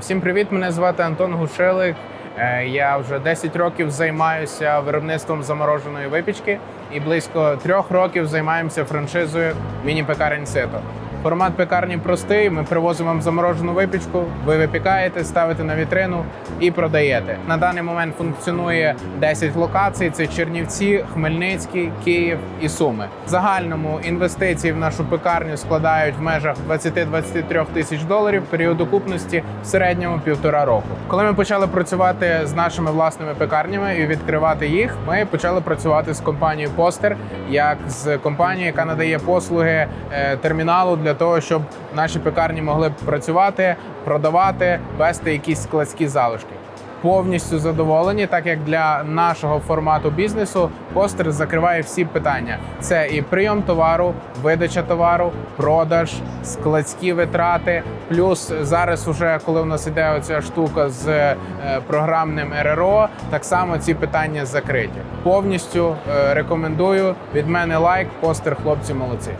Всім привіт! Мене звати Антон Гушилик. Е, Я вже 10 років займаюся виробництвом замороженої випічки і близько трьох років займаємося франшизою міні-пекарень Сито. Формат пекарні простий. Ми привозимо вам заморожену випічку, ви випікаєте, ставите на вітрину і продаєте. На даний момент функціонує 10 локацій: це Чернівці, Хмельницький, Київ і Суми. В загальному інвестиції в нашу пекарню складають в межах 20-23 тисяч доларів. Період окупності в середньому півтора року. Коли ми почали працювати з нашими власними пекарнями і відкривати їх, ми почали працювати з компанією Постер, як з компанією, яка надає послуги е, терміналу для того, щоб наші пекарні могли працювати, продавати, вести якісь складські залишки. Повністю задоволені, так як для нашого формату бізнесу постер закриває всі питання: це і прийом товару, видача товару, продаж, складські витрати. Плюс зараз, уже коли у нас іде оця штука з е, програмним РРО, так само ці питання закриті. Повністю е, рекомендую від мене лайк, постер, хлопці молодці.